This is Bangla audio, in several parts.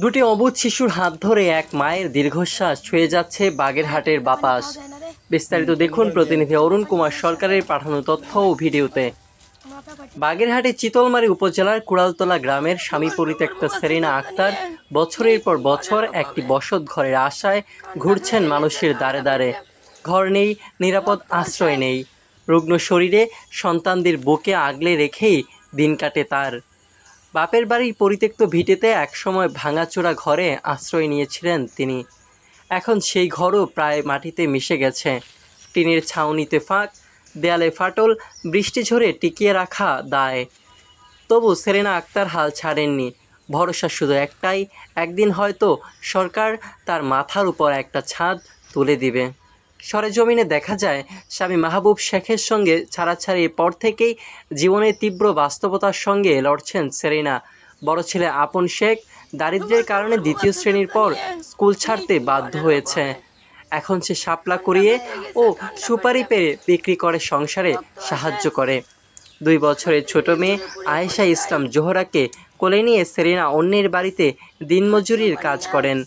দুটি অবুধ শিশুর হাত ধরে এক মায়ের দীর্ঘশ্বাস ছুঁয়ে যাচ্ছে বাগেরহাটের বাতাস বিস্তারিত দেখুন প্রতিনিধি অরুণ কুমার সরকারের পাঠানো তথ্য ও ভিডিওতে। বাগেরহাটের চিতলমারি উপজেলার কুড়ালতলা গ্রামের স্বামী পরিত্যক্ত সেরিনা আক্তার বছরের পর বছর একটি বসত ঘরের আশায় ঘুরছেন মানুষের দ্বারে দ্বারে। ঘর নেই, নিরাপদ আশ্রয় নেই। রুগ্ন শরীরে সন্তানদের বুকে আগলে রেখেই দিন কাটে তার। বাপের বাড়ির পরিত্যক্ত ভিটেতে একসময় ভাঙাচোরা ঘরে আশ্রয় নিয়েছিলেন তিনি। এখন সেই ঘরও প্রায় মাটিতে মিশে গেছে। টিনের ছাউনিতে ফাঁক, দেয়ালে ফাটল, বৃষ্টি ঝরে টিকিয়ে রাখা দায়। তবু সেরেনা আক্তার হাল ছাড়েননি। ভরসা শুধু একটাই, একদিন হয়তো সরকার তার মাথার উপর একটা ছাদ তুলে দিবে। সরেজমিনে দেখা যায়, স্বামী মাহবুব শেখের সঙ্গে ছাড়াছাড়ির পর থেকেই জীবনের তীব্র বাস্তবতার সঙ্গে লড়ছেন সেরিনা। বড় ছেলে আপন শেখ দারিদ্র্যের কারণে দ্বিতীয় শ্রেণির পর স্কুল ছাড়তে বাধ্য হয়েছে। এখন সে শাপলা করিয়ে ও সুপারি পেরে বিক্রি করে সংসারে সাহায্য করে। দুই বছরের ছোট মেয়ে আয়েশা ইসলাম জোহরাকে কোলে নিয়ে সেরিনা অন্যের বাড়িতে দিনমজুরির কাজ করেন।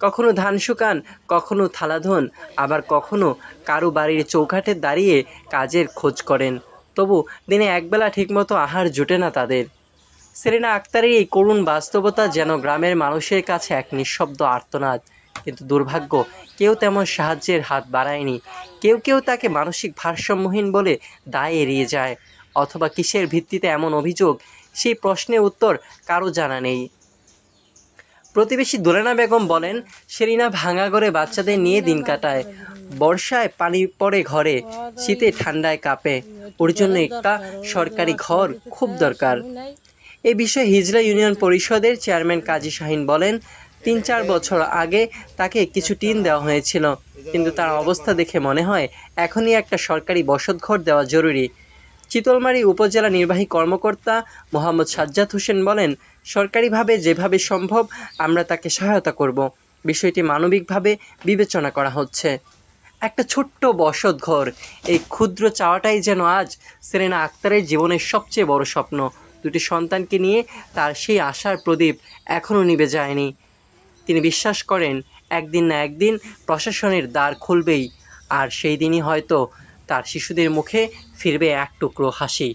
কখনো ধান শুকান, কখনো থালাধন, আবার কখনো কারও বাড়ির চৌকাঠে দাঁড়িয়ে কাজের খোঁজ করেন। তবু দিনে একবেলা ঠিকমতো আহার জোটে না তাদের। সেরেনা আক্তারের এই করুণ বাস্তবতা যেন গ্রামের মানুষের কাছে এক নিঃশব্দ আর্তনাদ। কিন্তু দুর্ভাগ্য, কেউ তেমন সাহায্যের হাত বাড়ায়নি। কেউ কেউ তাকে মানসিক ভারসাম্যহীন বলে দায় এড়িয়ে যায়। অথবা কিসের ভিত্তিতে এমন অভিযোগ? সেই প্রশ্নের উত্তর কারও জানা নেই। প্রতিবেশী দোলেনা বেগম বলেন, সেরিনা ভাঙা ঘরে বাচ্চাদের নিয়ে দিন কাটায়। বর্ষায় পানি পড়ে ঘরে, শীতে ঠান্ডায় কাঁপে। ওর জন্য একটা সরকারি ঘর খুব দরকার। এ বিষয়ে হিজলা ইউনিয়ন পরিষদের চেয়ারম্যান কাজী শাহিন বলেন তিন চার বছর আগে তাকে কিছু টিন দেওয়া হয়েছিল। কিন্তু তার অবস্থা দেখে মনে হয়, এখনই একটা সরকারি বসতঘর দেওয়া জরুরি। চিতলমারী উপজেলা নির্বাহী কর্মকর্তা মোহাম্মদ সাজ্জাদ হোসেন বলেন, সরকারিভাবে যেভাবে সম্ভব আমরা তাকে সহায়তা করব। বিষয়টি মানবিকভাবে বিবেচনা করা হচ্ছে। একটা ছোট্ট বসত ঘর, এই ক্ষুদ্র চাওয়াটাই যেন আজ সেরেনা আক্তারের জীবনের সবচেয়ে বড় স্বপ্ন। দুটি সন্তানকে নিয়ে তার সেই আশার প্রদীপ এখনও নিভে যায়নি। তিনি বিশ্বাস করেন, একদিন না একদিন প্রশাসনের দ্বার খুলবেই, আর সেই দিনই হয়তো তার শিশুদের মুখে ফিরবে এক টুকরো হাসি।